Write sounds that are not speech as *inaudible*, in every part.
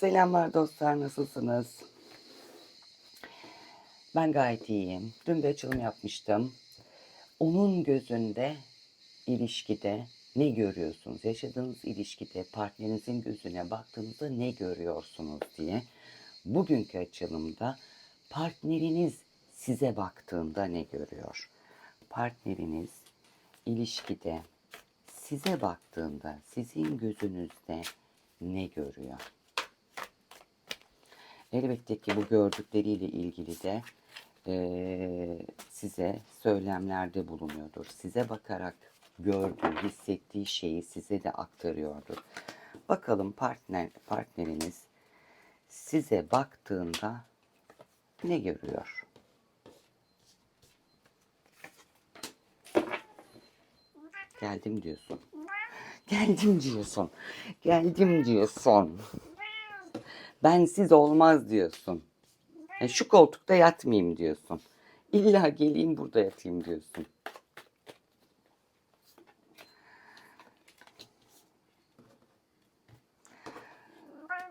Selamlar dostlar nasılsınız? Ben gayet iyiyim. Dün bir açılım yapmıştım. Onun gözünde ilişkide ne görüyorsunuz? Yaşadığınız ilişkide partnerinizin gözüne baktığınızda ne görüyorsunuz diye. Bugünkü açılımda partneriniz size baktığında ne görüyor? Partneriniz ilişkide size baktığında sizin gözünüzde ne görüyor? Elbette ki bu gördükleriyle ilgili de eee, size söylemlerde bulunuyordur. Size bakarak gördüğü, hissettiği şeyi size de aktarıyordur. Bakalım partner partneriniz size baktığında ne görüyor? Geldim diyorsun. Geldim diyorsun. Geldim diyorsun. Bensiz olmaz diyorsun. E, şu koltukta yatmayayım diyorsun. İlla geleyim burada yatayım diyorsun.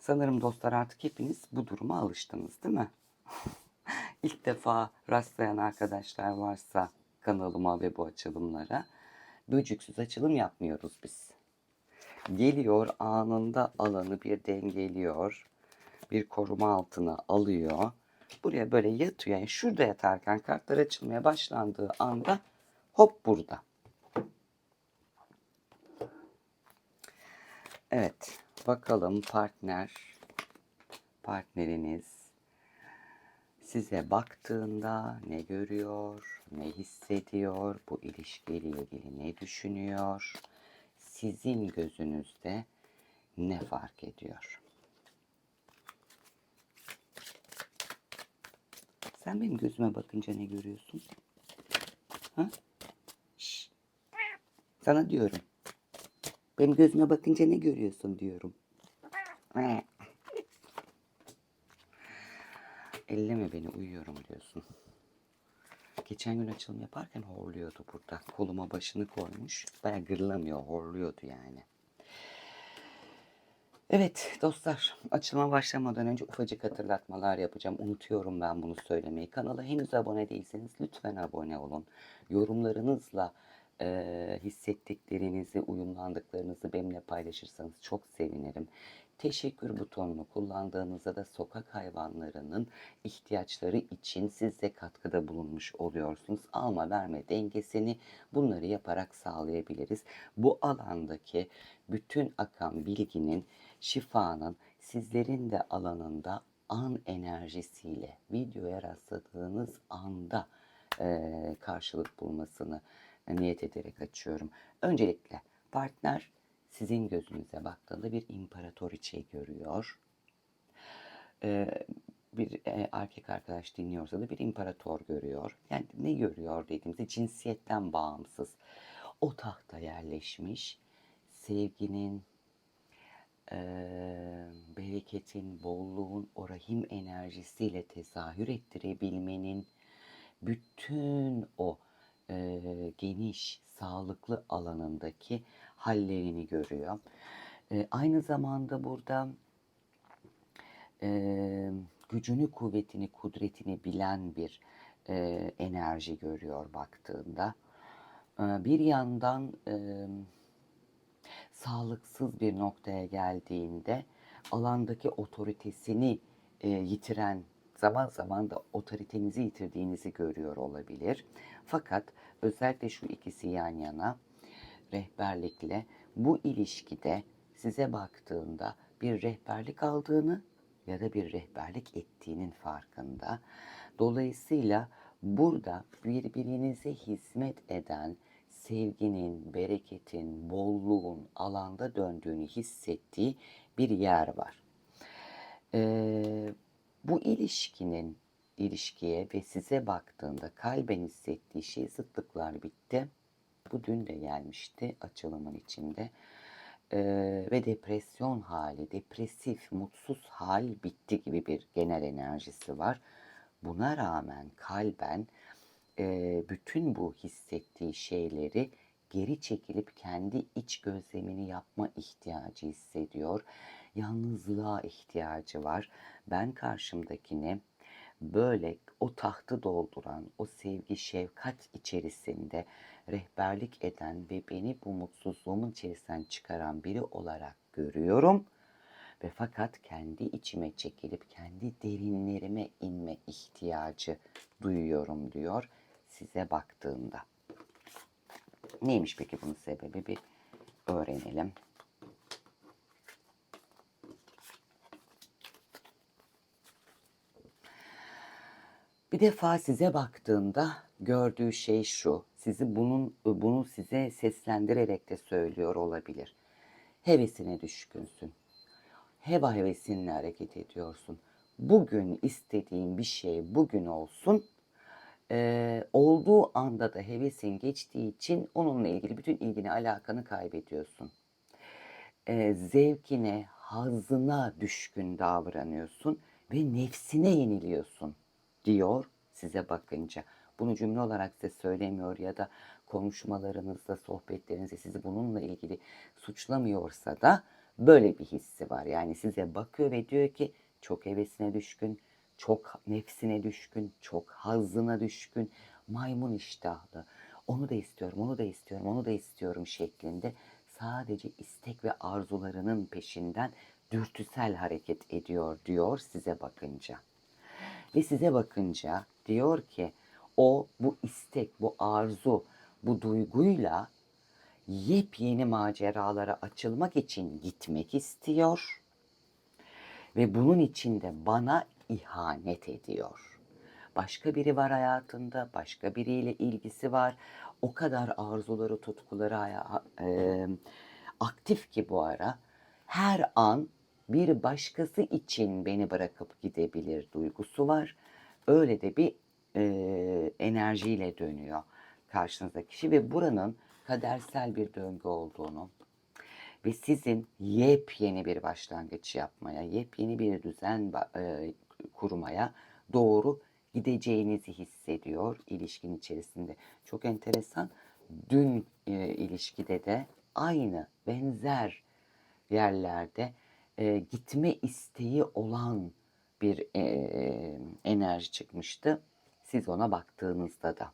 Sanırım dostlar artık hepiniz bu duruma alıştınız değil mi? *laughs* İlk defa rastlayan arkadaşlar varsa kanalıma ve bu açılımlara böcüksüz açılım yapmıyoruz biz. Geliyor anında alanı bir dengeliyor. Bir koruma altına alıyor. Buraya böyle yatıyor. Yani şurada yatarken kartlar açılmaya başlandığı anda hop burada. Evet. Bakalım partner partneriniz size baktığında ne görüyor, ne hissediyor, bu ilişkiyle ilgili ne düşünüyor, sizin gözünüzde ne fark ediyor? Sen benim gözüme bakınca ne görüyorsun? Ha? Şşş. Sana diyorum. Benim gözüme bakınca ne görüyorsun diyorum. Elleme beni uyuyorum diyorsun. Geçen gün açılım yaparken horluyordu burada. Koluma başını koymuş. Baya gırlamıyor, horluyordu yani. Evet dostlar, açılıma başlamadan önce ufacık hatırlatmalar yapacağım. Unutuyorum ben bunu söylemeyi. Kanala henüz abone değilseniz lütfen abone olun. Yorumlarınızla e, hissettiklerinizi, uyumlandıklarınızı benimle paylaşırsanız çok sevinirim. Teşekkür butonunu kullandığınızda da sokak hayvanlarının ihtiyaçları için siz de katkıda bulunmuş oluyorsunuz. Alma verme dengesini bunları yaparak sağlayabiliriz. Bu alandaki bütün akan bilginin, şifanın sizlerin de alanında an enerjisiyle videoya rastladığınız anda eee, karşılık bulmasını niyet ederek açıyorum. Öncelikle partner sizin gözünüze baktığında bir imparatoriçe görüyor. Ee, bir e, erkek arkadaş dinliyorsa da bir imparator görüyor. Yani ne görüyor dediğimizde cinsiyetten bağımsız. O tahta yerleşmiş sevginin, e, bereketin, bolluğun, o rahim enerjisiyle tezahür ettirebilmenin bütün o e, geniş, sağlıklı alanındaki hallerini görüyor. E, aynı zamanda burada e, gücünü, kuvvetini, kudretini bilen bir e, enerji görüyor baktığında. E, bir yandan e, sağlıksız bir noktaya geldiğinde alandaki otoritesini e, yitiren zaman zaman da otoritenizi yitirdiğinizi görüyor olabilir. Fakat özellikle şu ikisi yan yana rehberlikle bu ilişkide size baktığında bir rehberlik aldığını ya da bir rehberlik ettiğinin farkında. Dolayısıyla burada birbirinize hizmet eden sevginin, bereketin, bolluğun alanda döndüğünü hissettiği bir yer var. Ee, bu ilişkinin ilişkiye ve size baktığında kalben hissettiği şey zıtlıklar bitti. Bu dün de gelmişti açılımın içinde. Ee, ve depresyon hali, depresif, mutsuz hal bitti gibi bir genel enerjisi var. Buna rağmen kalben e, bütün bu hissettiği şeyleri geri çekilip kendi iç gözlemini yapma ihtiyacı hissediyor. yalnızlığa ihtiyacı var. Ben karşımdakini böyle o tahtı dolduran, o sevgi, şefkat içerisinde rehberlik eden ve beni bu mutsuzluğumun içerisinden çıkaran biri olarak görüyorum. Ve fakat kendi içime çekilip kendi derinlerime inme ihtiyacı duyuyorum diyor size baktığında. Neymiş peki bunun sebebi bir öğrenelim. Bir defa size baktığında gördüğü şey şu. Sizi bunun bunu size seslendirerek de söylüyor olabilir. Hevesine düşkünsün. Heva hevesinle hareket ediyorsun. Bugün istediğin bir şey bugün olsun. Ee, olduğu anda da hevesin geçtiği için onunla ilgili bütün ilgini alakanı kaybediyorsun. Ee, zevkine, hazına düşkün davranıyorsun ve nefsine yeniliyorsun diyor size bakınca. Bunu cümle olarak size söylemiyor ya da konuşmalarınızda, sohbetlerinizde sizi bununla ilgili suçlamıyorsa da böyle bir hissi var. Yani size bakıyor ve diyor ki çok hevesine düşkün, çok nefsine düşkün, çok hazzına düşkün, maymun iştahlı. Onu da istiyorum, onu da istiyorum, onu da istiyorum şeklinde sadece istek ve arzularının peşinden dürtüsel hareket ediyor diyor size bakınca. Ve size bakınca diyor ki o bu istek, bu arzu, bu duyguyla yepyeni maceralara açılmak için gitmek istiyor. Ve bunun için de bana ihanet ediyor. Başka biri var hayatında, başka biriyle ilgisi var. O kadar arzuları, tutkuları e, aktif ki bu ara. Her an bir başkası için beni bırakıp gidebilir duygusu var. Öyle de bir e, enerjiyle dönüyor karşınızdaki kişi ve buranın kadersel bir döngü olduğunu ve sizin yepyeni bir başlangıç yapmaya, yepyeni bir düzen e, kurmaya doğru gideceğinizi hissediyor ilişkin içerisinde. Çok enteresan. Dün e, ilişkide de aynı benzer yerlerde e, gitme isteği olan bir e, enerji çıkmıştı. Siz ona baktığınızda da.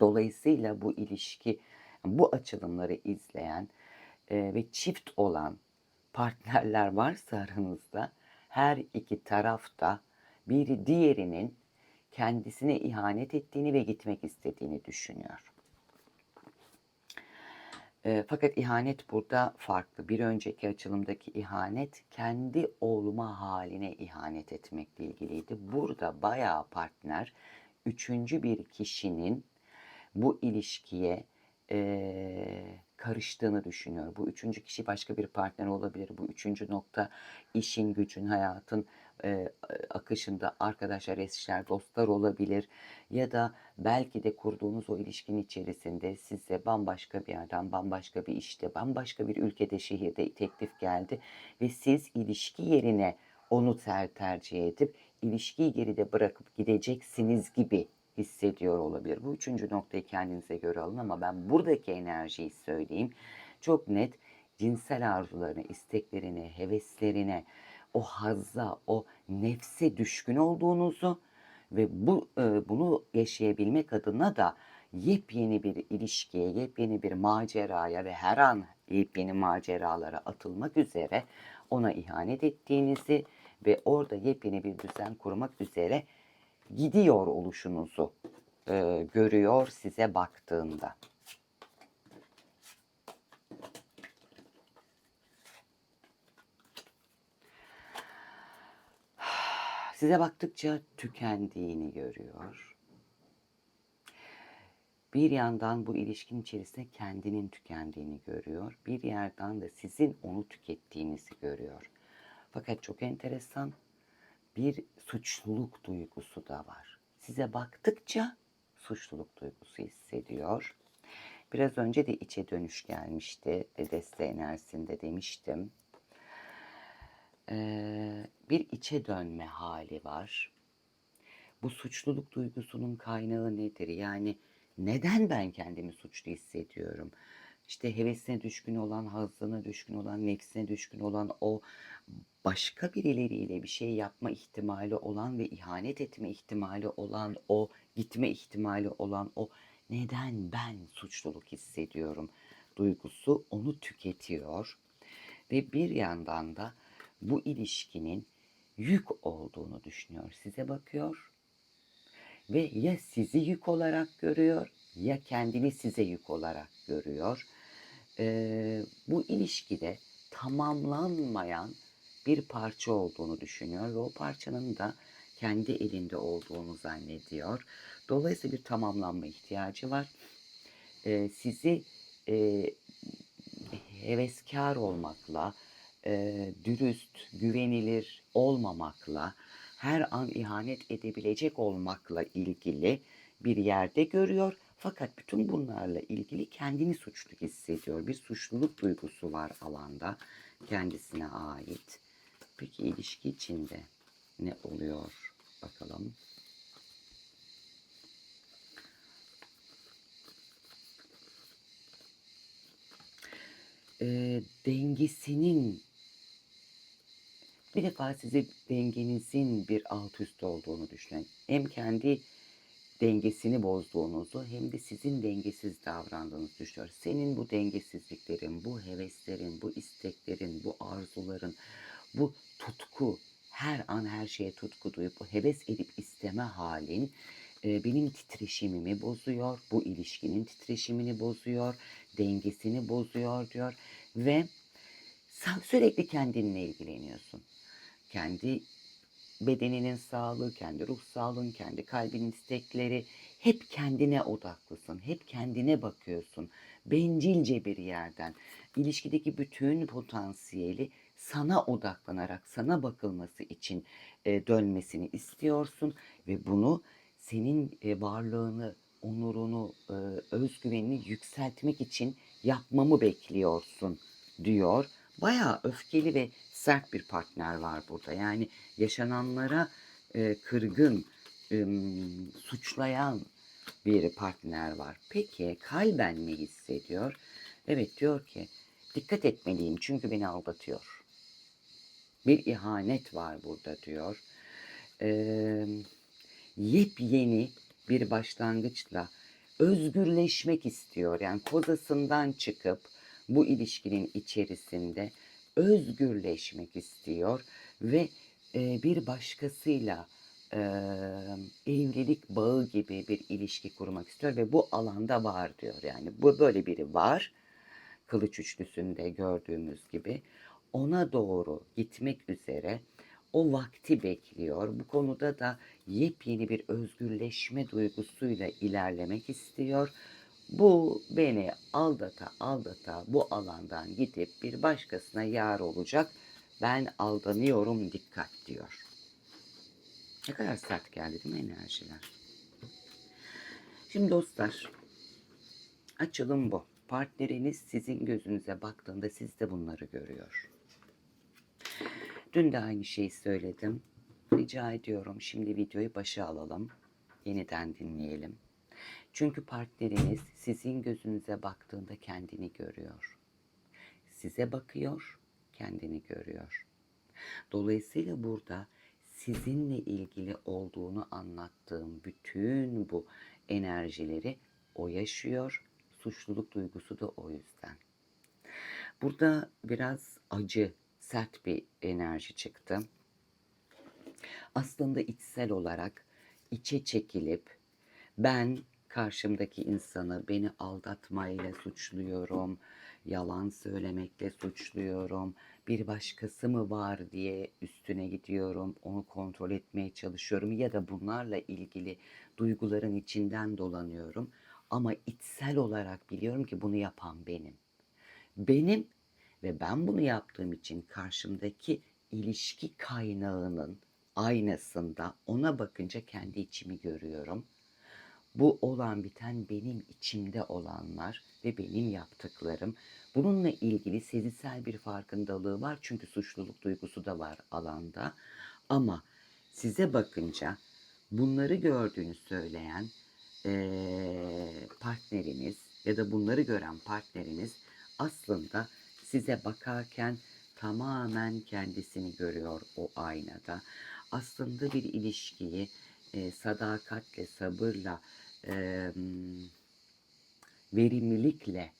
Dolayısıyla bu ilişki, bu açılımları izleyen e, ve çift olan partnerler varsa aranızda her iki tarafta biri diğerinin kendisine ihanet ettiğini ve gitmek istediğini düşünüyor. E, fakat ihanet burada farklı. Bir önceki açılımdaki ihanet kendi olma haline ihanet etmekle ilgiliydi. Burada bayağı partner üçüncü bir kişinin bu ilişkiye e, karıştığını düşünüyor. Bu üçüncü kişi başka bir partner olabilir. Bu üçüncü nokta işin, gücün, hayatın e, akışında arkadaşlar, eşler, dostlar olabilir. Ya da belki de kurduğunuz o ilişkinin içerisinde size bambaşka bir yerden, bambaşka bir işte, bambaşka bir ülkede, şehirde teklif geldi. Ve siz ilişki yerine onu ter tercih edip ilişkiyi geride bırakıp gideceksiniz gibi hissediyor olabilir. Bu üçüncü noktayı kendinize göre alın ama ben buradaki enerjiyi söyleyeyim. Çok net cinsel arzularına, isteklerine, heveslerine, o hazza, o nefse düşkün olduğunuzu ve bu e, bunu yaşayabilmek adına da yepyeni bir ilişkiye, yepyeni bir maceraya ve her an yepyeni maceralara atılmak üzere ona ihanet ettiğinizi ve orada yepyeni bir düzen kurmak üzere gidiyor oluşunuzu e, görüyor size baktığında. Size baktıkça tükendiğini görüyor. Bir yandan bu ilişkin içerisinde kendinin tükendiğini görüyor. Bir yerden de sizin onu tükettiğinizi görüyor. Fakat çok enteresan bir suçluluk duygusu da var. Size baktıkça suçluluk duygusu hissediyor. Biraz önce de içe dönüş gelmişti. E, Deste enerjisinde demiştim. Ee, bir içe dönme hali var. Bu suçluluk duygusunun kaynağı nedir? Yani neden ben kendimi suçlu hissediyorum? işte hevesine düşkün olan, hazına düşkün olan, nefsine düşkün olan o başka birileriyle bir şey yapma ihtimali olan ve ihanet etme ihtimali olan o gitme ihtimali olan o neden ben suçluluk hissediyorum duygusu onu tüketiyor ve bir yandan da bu ilişkinin yük olduğunu düşünüyor. Size bakıyor ve ya sizi yük olarak görüyor ya kendini size yük olarak görüyor. Ee, bu ilişkide tamamlanmayan bir parça olduğunu düşünüyor ve o parçanın da kendi elinde olduğunu zannediyor. Dolayısıyla bir tamamlanma ihtiyacı var. Ee, sizi e, heveskar olmakla, e, dürüst, güvenilir olmamakla, her an ihanet edebilecek olmakla ilgili bir yerde görüyor. Fakat bütün bunlarla ilgili kendini suçlu hissediyor. Bir suçluluk duygusu var alanda kendisine ait. Peki ilişki içinde ne oluyor bakalım. e, dengesinin bir defa size dengenizin bir alt üst olduğunu düşünün. Hem kendi dengesini bozduğunuzu hem de sizin dengesiz davrandığınızı düşünüyor. Senin bu dengesizliklerin, bu heveslerin, bu isteklerin, bu arzuların, bu tutku, her an her şeye tutku duyup bu heves edip isteme halin e, benim titreşimimi bozuyor, bu ilişkinin titreşimini bozuyor, dengesini bozuyor diyor ve sürekli kendinle ilgileniyorsun. Kendi bedeninin sağlığı, kendi ruh sağlığın, kendi kalbinin istekleri hep kendine odaklısın. Hep kendine bakıyorsun. Bencilce bir yerden ilişkideki bütün potansiyeli sana odaklanarak sana bakılması için e, dönmesini istiyorsun ve bunu senin e, varlığını, onurunu, e, özgüvenini yükseltmek için yapmamı bekliyorsun diyor. Bayağı öfkeli ve sert bir partner var burada. Yani yaşananlara e, kırgın, e, suçlayan bir partner var. Peki kalben ne hissediyor? Evet diyor ki dikkat etmeliyim çünkü beni aldatıyor. Bir ihanet var burada diyor. Eee yepyeni bir başlangıçla özgürleşmek istiyor. Yani kozasından çıkıp bu ilişkinin içerisinde özgürleşmek istiyor ve e, bir başkasıyla e, evlilik bağı gibi bir ilişki kurmak istiyor ve bu alanda var diyor. Yani bu böyle biri var. Kılıç üçlüsünde gördüğümüz gibi ona doğru gitmek üzere o vakti bekliyor. Bu konuda da yepyeni bir özgürleşme duygusuyla ilerlemek istiyor. Bu beni aldata aldata bu alandan gidip bir başkasına yar olacak. Ben aldanıyorum dikkat diyor. Ne kadar sert geldi değil mi enerjiler? Şimdi dostlar açılım bu. Partneriniz sizin gözünüze baktığında siz de bunları görüyor. Dün de aynı şeyi söyledim. Rica ediyorum şimdi videoyu başa alalım. Yeniden dinleyelim. Çünkü partneriniz sizin gözünüze baktığında kendini görüyor. Size bakıyor, kendini görüyor. Dolayısıyla burada sizinle ilgili olduğunu anlattığım bütün bu enerjileri o yaşıyor. Suçluluk duygusu da o yüzden. Burada biraz acı, sert bir enerji çıktı. Aslında içsel olarak içe çekilip ben karşımdaki insanı beni aldatmayla suçluyorum, yalan söylemekle suçluyorum, bir başkası mı var diye üstüne gidiyorum, onu kontrol etmeye çalışıyorum ya da bunlarla ilgili duyguların içinden dolanıyorum. Ama içsel olarak biliyorum ki bunu yapan benim. Benim ve ben bunu yaptığım için karşımdaki ilişki kaynağının aynasında ona bakınca kendi içimi görüyorum. Bu olan biten benim içimde olanlar ve benim yaptıklarım. Bununla ilgili sezisel bir farkındalığı var çünkü suçluluk duygusu da var alanda. Ama size bakınca bunları gördüğünü söyleyen ee, partneriniz ya da bunları gören partneriniz aslında size bakarken tamamen kendisini görüyor o aynada. Aslında bir ilişkiyi e, sadakatle, sabırla, e, verimlilikle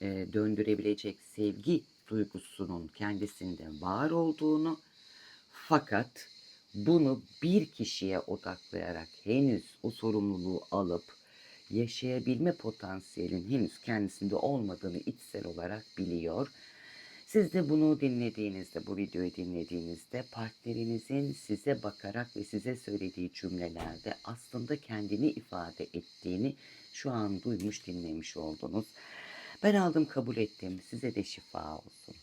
e, döndürebilecek sevgi duygusunun kendisinde var olduğunu fakat bunu bir kişiye odaklayarak henüz o sorumluluğu alıp yaşayabilme potansiyelin henüz kendisinde olmadığını içsel olarak biliyor. Siz de bunu dinlediğinizde, bu videoyu dinlediğinizde partnerinizin size bakarak ve size söylediği cümlelerde aslında kendini ifade ettiğini şu an duymuş, dinlemiş oldunuz. Ben aldım, kabul ettim. Size de şifa olsun.